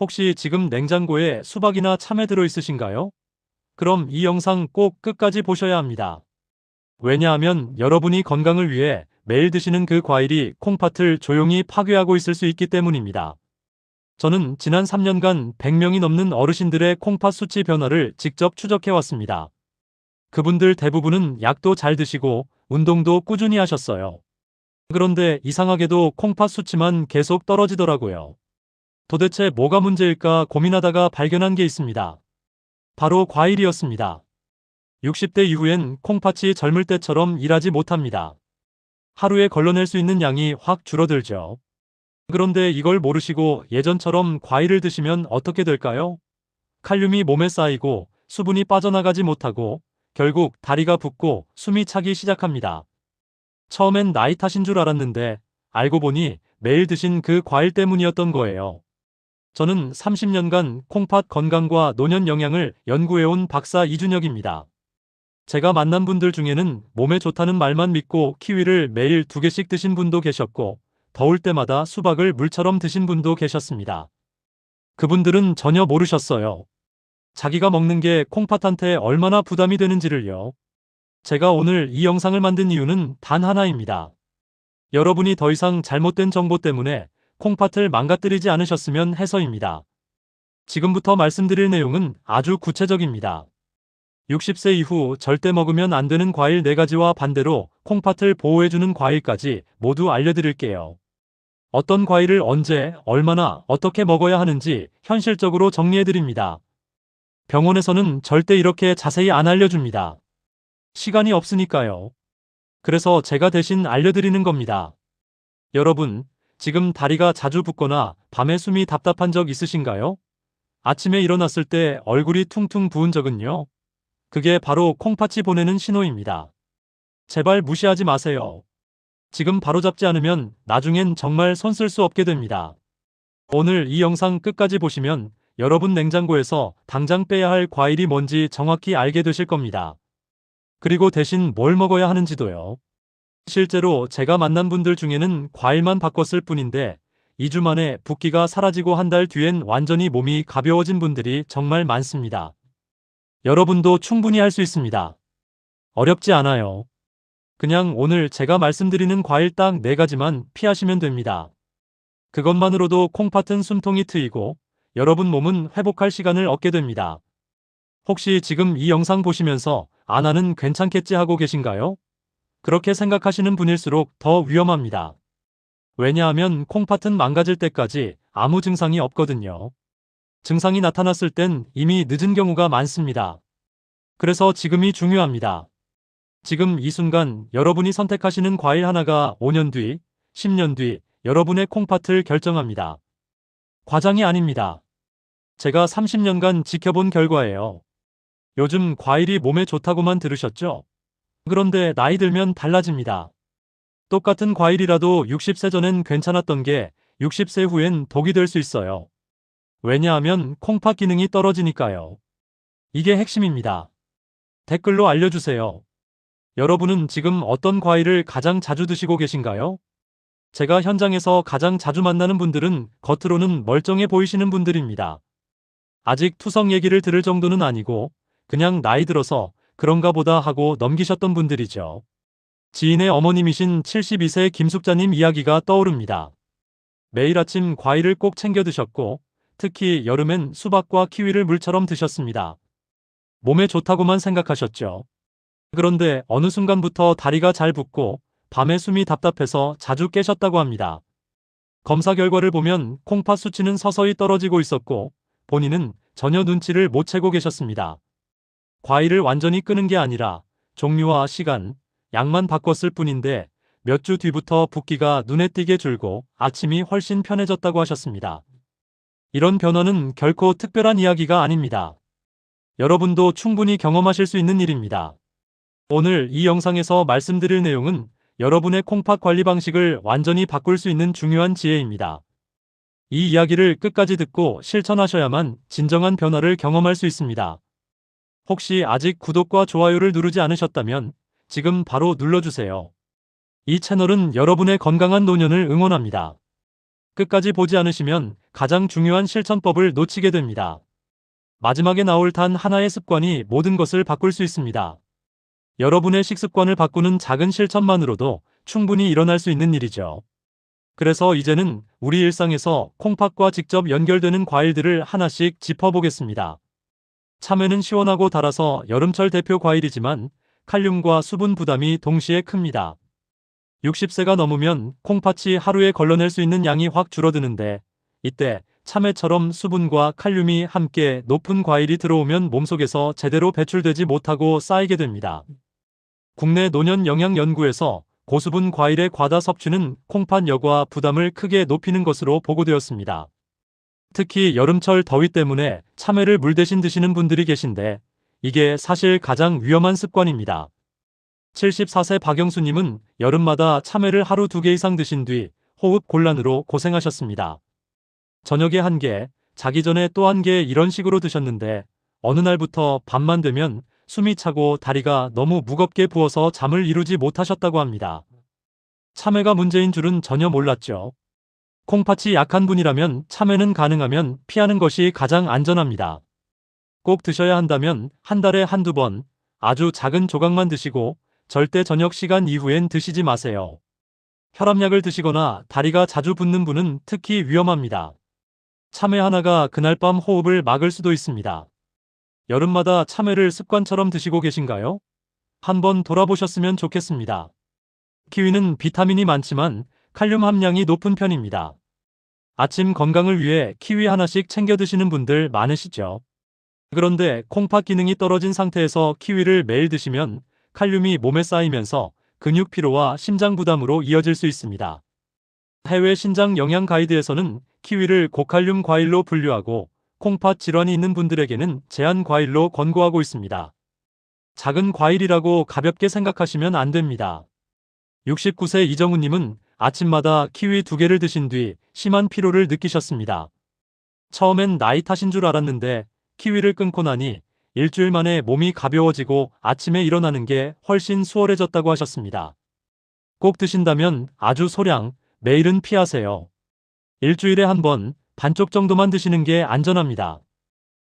혹시 지금 냉장고에 수박이나 참외 들어 있으신가요? 그럼 이 영상 꼭 끝까지 보셔야 합니다. 왜냐하면 여러분이 건강을 위해 매일 드시는 그 과일이 콩팥을 조용히 파괴하고 있을 수 있기 때문입니다. 저는 지난 3년간 100명이 넘는 어르신들의 콩팥 수치 변화를 직접 추적해 왔습니다. 그분들 대부분은 약도 잘 드시고 운동도 꾸준히 하셨어요. 그런데 이상하게도 콩팥 수치만 계속 떨어지더라고요. 도대체 뭐가 문제일까 고민하다가 발견한 게 있습니다. 바로 과일이었습니다. 60대 이후엔 콩팥이 젊을 때처럼 일하지 못합니다. 하루에 걸러낼 수 있는 양이 확 줄어들죠. 그런데 이걸 모르시고 예전처럼 과일을 드시면 어떻게 될까요? 칼륨이 몸에 쌓이고 수분이 빠져나가지 못하고 결국 다리가 붓고 숨이 차기 시작합니다. 처음엔 나이 탓인 줄 알았는데 알고 보니 매일 드신 그 과일 때문이었던 거예요. 저는 30년간 콩팥 건강과 노년 영양을 연구해온 박사 이준혁입니다. 제가 만난 분들 중에는 몸에 좋다는 말만 믿고 키위를 매일 두 개씩 드신 분도 계셨고 더울 때마다 수박을 물처럼 드신 분도 계셨습니다. 그분들은 전혀 모르셨어요. 자기가 먹는 게 콩팥한테 얼마나 부담이 되는지를요. 제가 오늘 이 영상을 만든 이유는 단 하나입니다. 여러분이 더 이상 잘못된 정보 때문에 콩팥을 망가뜨리지 않으셨으면 해서입니다. 지금부터 말씀드릴 내용은 아주 구체적입니다. 60세 이후 절대 먹으면 안 되는 과일 4가지와 반대로 콩팥을 보호해주는 과일까지 모두 알려드릴게요. 어떤 과일을 언제, 얼마나, 어떻게 먹어야 하는지 현실적으로 정리해드립니다. 병원에서는 절대 이렇게 자세히 안 알려줍니다. 시간이 없으니까요. 그래서 제가 대신 알려드리는 겁니다. 여러분, 지금 다리가 자주 붓거나 밤에 숨이 답답한 적 있으신가요? 아침에 일어났을 때 얼굴이 퉁퉁 부은 적은요? 그게 바로 콩팥이 보내는 신호입니다. 제발 무시하지 마세요. 지금 바로잡지 않으면 나중엔 정말 손 쓸 수 없게 됩니다. 오늘 이 영상 끝까지 보시면 여러분 냉장고에서 당장 빼야 할 과일이 뭔지 정확히 알게 되실 겁니다. 그리고 대신 뭘 먹어야 하는지도요. 실제로 제가 만난 분들 중에는 과일만 바꿨을 뿐인데 2주 만에 붓기가 사라지고 한 달 뒤엔 완전히 몸이 가벼워진 분들이 정말 많습니다. 여러분도 충분히 할 수 있습니다. 어렵지 않아요. 그냥 오늘 제가 말씀드리는 과일 딱 4가지만 피하시면 됩니다. 그것만으로도 콩팥은 숨통이 트이고 여러분 몸은 회복할 시간을 얻게 됩니다. 혹시 지금 이 영상 보시면서 아 나는 괜찮겠지 하고 계신가요? 그렇게 생각하시는 분일수록 더 위험합니다. 왜냐하면 콩팥은 망가질 때까지 아무 증상이 없거든요. 증상이 나타났을 땐 이미 늦은 경우가 많습니다. 그래서 지금이 중요합니다. 지금 이 순간 여러분이 선택하시는 과일 하나가 5년 뒤, 10년 뒤 여러분의 콩팥을 결정합니다. 과장이 아닙니다. 제가 30년간 지켜본 결과예요. 요즘 과일이 몸에 좋다고만 들으셨죠? 그런데 나이 들면 달라집니다. 똑같은 과일이라도 60세 전엔 괜찮았던 게 60세 후엔 독이 될 수 있어요. 왜냐하면 콩팥 기능이 떨어지니까요. 이게 핵심입니다. 댓글로 알려주세요. 여러분은 지금 어떤 과일을 가장 자주 드시고 계신가요? 제가 현장에서 가장 자주 만나는 분들은 겉으로는 멀쩡해 보이시는 분들입니다. 아직 투석 얘기를 들을 정도는 아니고 그냥 나이 들어서 그런가 보다 하고 넘기셨던 분들이죠. 지인의 어머님이신 72세 김숙자님 이야기가 떠오릅니다. 매일 아침 과일을 꼭 챙겨 드셨고 특히 여름엔 수박과 키위를 물처럼 드셨습니다. 몸에 좋다고만 생각하셨죠. 그런데 어느 순간부터 다리가 잘 붓고 밤에 숨이 답답해서 자주 깨셨다고 합니다. 검사 결과를 보면 콩팥 수치는 서서히 떨어지고 있었고 본인은 전혀 눈치를 못 채고 계셨습니다. 과일을 완전히 끄는 게 아니라 종류와 시간, 양만 바꿨을 뿐인데 몇 주 뒤부터 붓기가 눈에 띄게 줄고 아침이 훨씬 편해졌다고 하셨습니다. 이런 변화는 결코 특별한 이야기가 아닙니다. 여러분도 충분히 경험하실 수 있는 일입니다. 오늘 이 영상에서 말씀드릴 내용은 여러분의 콩팥 관리 방식을 완전히 바꿀 수 있는 중요한 지혜입니다. 이 이야기를 끝까지 듣고 실천하셔야만 진정한 변화를 경험할 수 있습니다. 혹시 아직 구독과 좋아요를 누르지 않으셨다면 지금 바로 눌러주세요. 이 채널은 여러분의 건강한 노년을 응원합니다. 끝까지 보지 않으시면 가장 중요한 실천법을 놓치게 됩니다. 마지막에 나올 단 하나의 습관이 모든 것을 바꿀 수 있습니다. 여러분의 식습관을 바꾸는 작은 실천만으로도 충분히 일어날 수 있는 일이죠. 그래서 이제는 우리 일상에서 콩팥과 직접 연결되는 과일들을 하나씩 짚어보겠습니다. 참외는 시원하고 달아서 여름철 대표 과일이지만 칼륨과 수분 부담이 동시에 큽니다. 60세가 넘으면 콩팥이 하루에 걸러낼 수 있는 양이 확 줄어드는데 이때 참외처럼 수분과 칼륨이 함께 높은 과일이 들어오면 몸속에서 제대로 배출되지 못하고 쌓이게 됩니다. 국내 노년 영양 연구에서 고수분 과일의 과다 섭취는 콩팥 여과 부담을 크게 높이는 것으로 보고되었습니다. 특히 여름철 더위 때문에 참외를 물 대신 드시는 분들이 계신데 이게 사실 가장 위험한 습관입니다. 74세 박영수님은 여름마다 참외를 하루 두개 이상 드신 뒤 호흡 곤란으로 고생하셨습니다. 저녁에 한 개, 자기 전에 또 한 개 이런 식으로 드셨는데 어느 날부터 밤만 되면 숨이 차고 다리가 너무 무겁게 부어서 잠을 이루지 못하셨다고 합니다. 참외가 문제인 줄은 전혀 몰랐죠. 콩팥이 약한 분이라면 참외는 가능하면 피하는 것이 가장 안전합니다. 꼭 드셔야 한다면 한 달에 한두 번 아주 작은 조각만 드시고 절대 저녁 시간 이후엔 드시지 마세요. 혈압약을 드시거나 다리가 자주 붓는 분은 특히 위험합니다. 참외 하나가 그날 밤 호흡을 막을 수도 있습니다. 여름마다 참외를 습관처럼 드시고 계신가요? 한번 돌아보셨으면 좋겠습니다. 키위는 비타민이 많지만 칼륨 함량이 높은 편입니다. 아침 건강을 위해 키위 하나씩 챙겨 드시는 분들 많으시죠? 그런데 콩팥 기능이 떨어진 상태에서 키위를 매일 드시면 칼륨이 몸에 쌓이면서 근육 피로와 심장 부담으로 이어질 수 있습니다. 해외 신장 영양 가이드에서는 키위를 고칼륨 과일로 분류하고 콩팥 질환이 있는 분들에게는 제한 과일로 권고하고 있습니다. 작은 과일이라고 가볍게 생각하시면 안 됩니다. 69세 이정우님은 아침마다 키위 두 개를 드신 뒤 심한 피로를 느끼셨습니다. 처음엔 나이 탓인 줄 알았는데 키위를 끊고 나니 일주일 만에 몸이 가벼워지고 아침에 일어나는 게 훨씬 수월해졌다고 하셨습니다. 꼭 드신다면 아주 소량, 매일은 피하세요. 일주일에 한 번, 반쪽 정도만 드시는 게 안전합니다.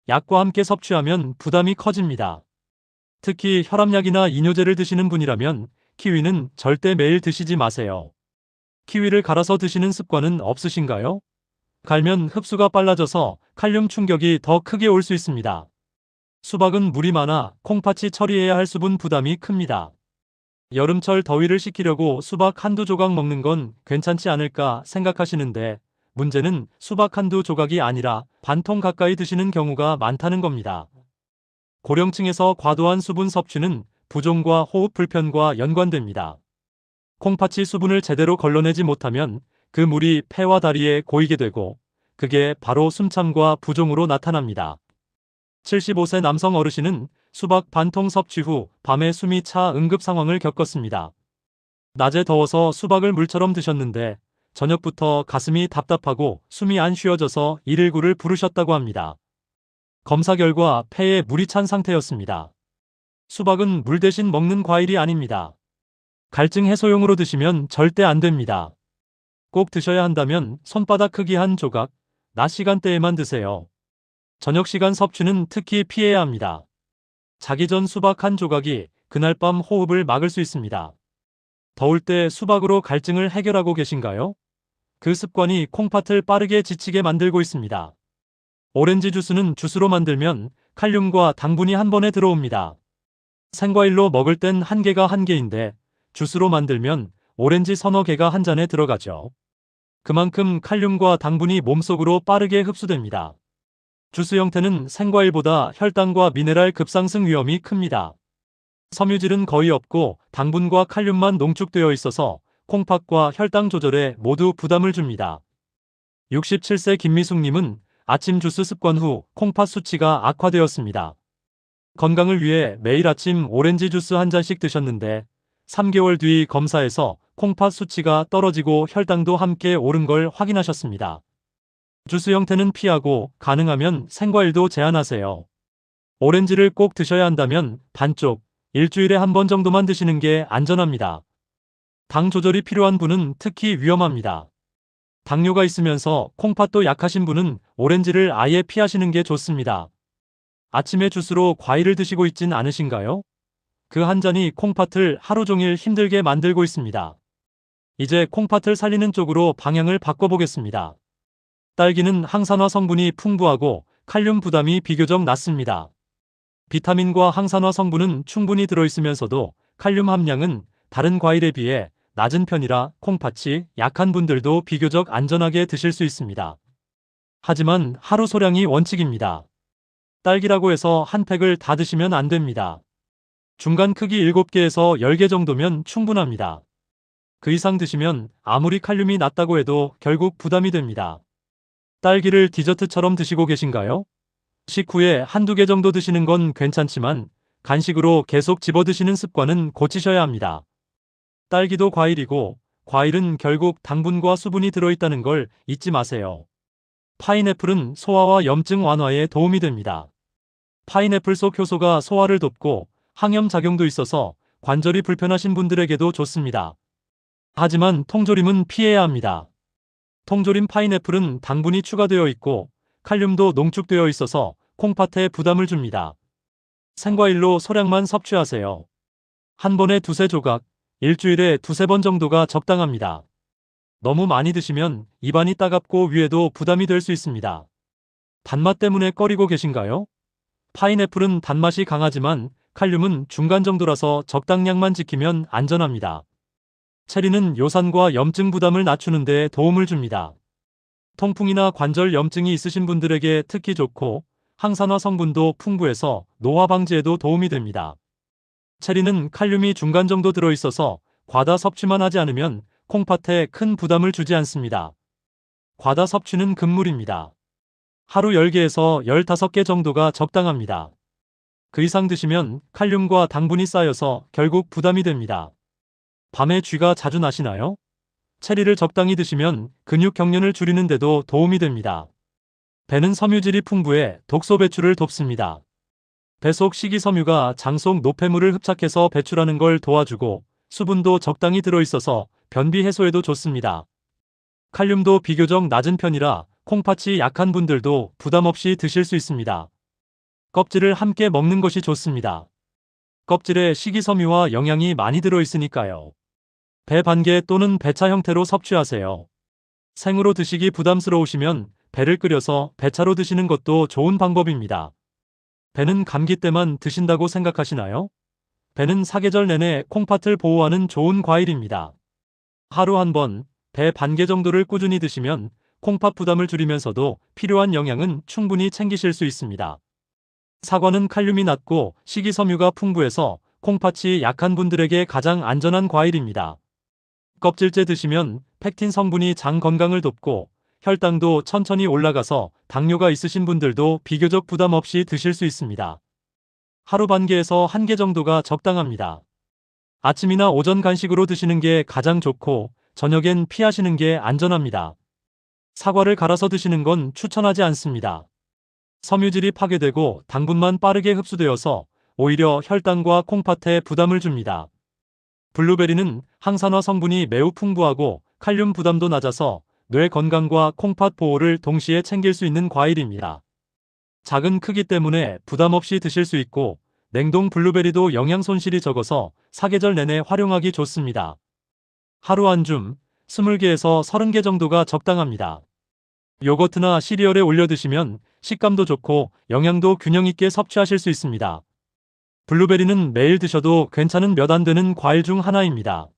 약과 함께 섭취하면 부담이 커집니다. 특히 혈압약이나 이뇨제를 드시는 분이라면 키위는 절대 매일 드시지 마세요. 키위를 갈아서 드시는 습관은 없으신가요? 갈면 흡수가 빨라져서 칼륨 충격이 더 크게 올 수 있습니다. 수박은 물이 많아 콩팥이 처리해야 할 수분 부담이 큽니다. 여름철 더위를 식히려고 수박 한두 조각 먹는 건 괜찮지 않을까 생각하시는데 문제는 수박 한두 조각이 아니라 반통 가까이 드시는 경우가 많다는 겁니다. 고령층에서 과도한 수분 섭취는 부종과 호흡 불편과 연관됩니다. 콩팥이 수분을 제대로 걸러내지 못하면 그 물이 폐와 다리에 고이게 되고 그게 바로 숨참과 부종으로 나타납니다. 75세 남성 어르신은 수박 반통 섭취 후 밤에 숨이 차 응급 상황을 겪었습니다. 낮에 더워서 수박을 물처럼 드셨는데 저녁부터 가슴이 답답하고 숨이 안 쉬어져서 119를 부르셨다고 합니다. 검사 결과 폐에 물이 찬 상태였습니다. 수박은 물 대신 먹는 과일이 아닙니다. 갈증 해소용으로 드시면 절대 안 됩니다. 꼭 드셔야 한다면 손바닥 크기 한 조각, 낮 시간대에만 드세요. 저녁 시간 섭취는 특히 피해야 합니다. 자기 전 수박 한 조각이 그날 밤 호흡을 막을 수 있습니다. 더울 때 수박으로 갈증을 해결하고 계신가요? 그 습관이 콩팥을 빠르게 지치게 만들고 있습니다. 오렌지 주스는 주스로 만들면 칼륨과 당분이 한 번에 들어옵니다. 생과일로 먹을 땐 한 개가 한 개인데 주스로 만들면 오렌지 서너 개가 한 잔에 들어가죠. 그만큼 칼륨과 당분이 몸속으로 빠르게 흡수됩니다. 주스 형태는 생과일보다 혈당과 미네랄 급상승 위험이 큽니다. 섬유질은 거의 없고 당분과 칼륨만 농축되어 있어서 콩팥과 혈당 조절에 모두 부담을 줍니다. 67세 김미숙님은 아침 주스 습관 후 콩팥 수치가 악화되었습니다. 건강을 위해 매일 아침 오렌지 주스 한 잔씩 드셨는데 3개월 뒤 검사에서 콩팥 수치가 떨어지고 혈당도 함께 오른 걸 확인하셨습니다. 주스 형태는 피하고 가능하면 생과일도 제한하세요. 오렌지를 꼭 드셔야 한다면 반쪽, 일주일에 한 번 정도만 드시는 게 안전합니다. 당 조절이 필요한 분은 특히 위험합니다. 당뇨가 있으면서 콩팥도 약하신 분은 오렌지를 아예 피하시는 게 좋습니다. 아침에 주스로 과일을 드시고 있진 않으신가요? 그 한 잔이 콩팥을 하루 종일 힘들게 만들고 있습니다. 이제 콩팥을 살리는 쪽으로 방향을 바꿔보겠습니다. 딸기는 항산화 성분이 풍부하고 칼륨 부담이 비교적 낮습니다. 비타민과 항산화 성분은 충분히 들어있으면서도 칼륨 함량은 다른 과일에 비해 낮은 편이라 콩팥이 약한 분들도 비교적 안전하게 드실 수 있습니다. 하지만 하루 소량이 원칙입니다. 딸기라고 해서 한 팩을 다 드시면 안 됩니다. 중간 크기 7개에서 10개 정도면 충분합니다. 그 이상 드시면 아무리 칼륨이 낮다고 해도 결국 부담이 됩니다. 딸기를 디저트처럼 드시고 계신가요? 식후에 한두 개 정도 드시는 건 괜찮지만 간식으로 계속 집어 드시는 습관은 고치셔야 합니다. 딸기도 과일이고 과일은 결국 당분과 수분이 들어있다는 걸 잊지 마세요. 파인애플은 소화와 염증 완화에 도움이 됩니다. 파인애플 속 효소가 소화를 돕고 항염 작용도 있어서 관절이 불편하신 분들에게도 좋습니다. 하지만 통조림은 피해야 합니다. 통조림 파인애플은 당분이 추가되어 있고 칼륨도 농축되어 있어서 콩팥에 부담을 줍니다. 생과일로 소량만 섭취하세요. 한 번에 두세 조각, 일주일에 두세 번 정도가 적당합니다. 너무 많이 드시면 입안이 따갑고 위에도 부담이 될 수 있습니다. 단맛 때문에 꺼리고 계신가요? 파인애플은 단맛이 강하지만 칼륨은 중간 정도라서 적당량만 지키면 안전합니다. 체리는 요산과 염증 부담을 낮추는 데 도움을 줍니다. 통풍이나 관절 염증이 있으신 분들에게 특히 좋고 항산화 성분도 풍부해서 노화 방지에도 도움이 됩니다. 체리는 칼륨이 중간 정도 들어있어서 과다 섭취만 하지 않으면 콩팥에 큰 부담을 주지 않습니다. 과다 섭취는 금물입니다. 하루 10개에서 15개 정도가 적당합니다. 그 이상 드시면 칼륨과 당분이 쌓여서 결국 부담이 됩니다. 밤에 쥐가 자주 나시나요? 체리를 적당히 드시면 근육 경련을 줄이는데도 도움이 됩니다. 배는 섬유질이 풍부해 독소 배출을 돕습니다. 배속 식이섬유가 장 속 노폐물을 흡착해서 배출하는 걸 도와주고 수분도 적당히 들어있어서 변비 해소에도 좋습니다. 칼륨도 비교적 낮은 편이라 콩팥이 약한 분들도 부담 없이 드실 수 있습니다. 껍질을 함께 먹는 것이 좋습니다. 껍질에 식이섬유와 영양이 많이 들어있으니까요. 배 반개 또는 배차 형태로 섭취하세요. 생으로 드시기 부담스러우시면 배를 끓여서 배차로 드시는 것도 좋은 방법입니다. 배는 감기 때만 드신다고 생각하시나요? 배는 사계절 내내 콩팥을 보호하는 좋은 과일입니다. 하루 한 번, 배 반 개 정도를 꾸준히 드시면 콩팥 부담을 줄이면서도 필요한 영양은 충분히 챙기실 수 있습니다. 사과는 칼륨이 낮고 식이섬유가 풍부해서 콩팥이 약한 분들에게 가장 안전한 과일입니다. 껍질째 드시면 팩틴 성분이 장 건강을 돕고 혈당도 천천히 올라가서 당뇨가 있으신 분들도 비교적 부담 없이 드실 수 있습니다. 하루 반 개에서 한 개 정도가 적당합니다. 아침이나 오전 간식으로 드시는 게 가장 좋고 저녁엔 피하시는 게 안전합니다. 사과를 갈아서 드시는 건 추천하지 않습니다. 섬유질이 파괴되고 당분만 빠르게 흡수되어서 오히려 혈당과 콩팥에 부담을 줍니다. 블루베리는 항산화 성분이 매우 풍부하고 칼륨 부담도 낮아서 뇌 건강과 콩팥 보호를 동시에 챙길 수 있는 과일입니다. 작은 크기 때문에 부담 없이 드실 수 있고 냉동 블루베리도 영양 손실이 적어서 사계절 내내 활용하기 좋습니다. 하루 한 줌 20개에서 30개 정도가 적당합니다. 요거트나 시리얼에 올려 드시면 식감도 좋고 영양도 균형 있게 섭취하실 수 있습니다. 블루베리는 매일 드셔도 괜찮은 몇 안 되는 과일 중 하나입니다.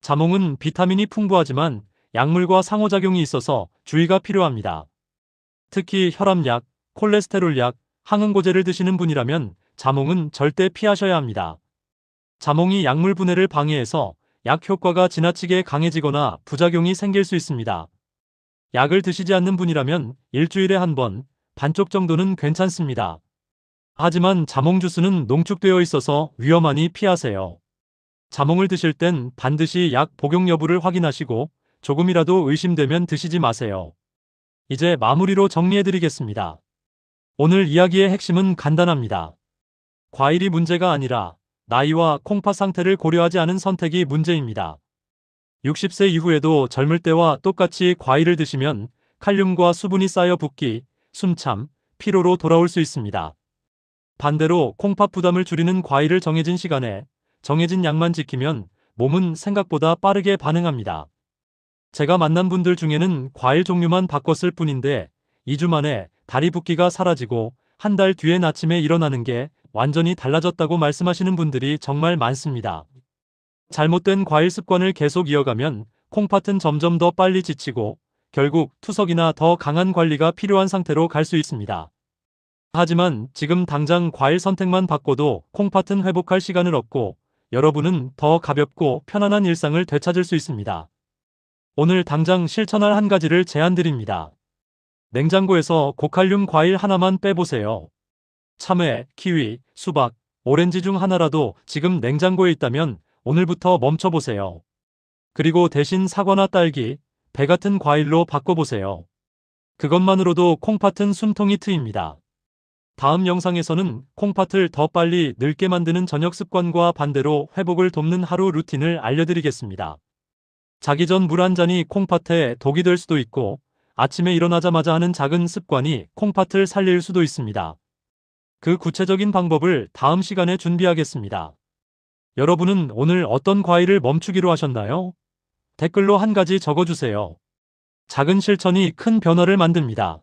자몽은 비타민이 풍부하지만 약물과 상호작용이 있어서 주의가 필요합니다. 특히 혈압약, 콜레스테롤약, 항응고제를 드시는 분이라면 자몽은 절대 피하셔야 합니다. 자몽이 약물 분해를 방해해서 약 효과가 지나치게 강해지거나 부작용이 생길 수 있습니다. 약을 드시지 않는 분이라면 일주일에 한 번, 반쪽 정도는 괜찮습니다. 하지만 자몽 주스는 농축되어 있어서 위험하니 피하세요. 자몽을 드실 땐 반드시 약 복용 여부를 확인하시고 조금이라도 의심되면 드시지 마세요. 이제 마무리로 정리해드리겠습니다. 오늘 이야기의 핵심은 간단합니다. 과일이 문제가 아니라 나이와 콩팥 상태를 고려하지 않은 선택이 문제입니다. 60세 이후에도 젊을 때와 똑같이 과일을 드시면 칼륨과 수분이 쌓여 붓기, 숨참, 피로로 돌아올 수 있습니다. 반대로 콩팥 부담을 줄이는 과일을 정해진 시간에 정해진 양만 지키면 몸은 생각보다 빠르게 반응합니다. 제가 만난 분들 중에는 과일 종류만 바꿨을 뿐인데 2주 만에 다리 붓기가 사라지고 한 달 뒤엔 아침에 일어나는 게 완전히 달라졌다고 말씀하시는 분들이 정말 많습니다. 잘못된 과일 습관을 계속 이어가면 콩팥은 점점 더 빨리 지치고 결국 투석이나 더 강한 관리가 필요한 상태로 갈 수 있습니다. 하지만 지금 당장 과일 선택만 바꿔도 콩팥은 회복할 시간을 얻고 여러분은 더 가볍고 편안한 일상을 되찾을 수 있습니다. 오늘 당장 실천할 한 가지를 제안드립니다. 냉장고에서 고칼륨 과일 하나만 빼보세요. 참외, 키위, 수박, 오렌지 중 하나라도 지금 냉장고에 있다면 오늘부터 멈춰보세요. 그리고 대신 사과나 딸기, 배 같은 과일로 바꿔보세요. 그것만으로도 콩팥은 숨통이 트입니다. 다음 영상에서는 콩팥을 더 빨리 늙게 만드는 저녁 습관과 반대로 회복을 돕는 하루 루틴을 알려드리겠습니다. 자기 전 물 한 잔이 콩팥에 독이 될 수도 있고 아침에 일어나자마자 하는 작은 습관이 콩팥을 살릴 수도 있습니다. 그 구체적인 방법을 다음 시간에 준비하겠습니다. 여러분은 오늘 어떤 과일을 멈추기로 하셨나요? 댓글로 한 가지 적어주세요. 작은 실천이 큰 변화를 만듭니다.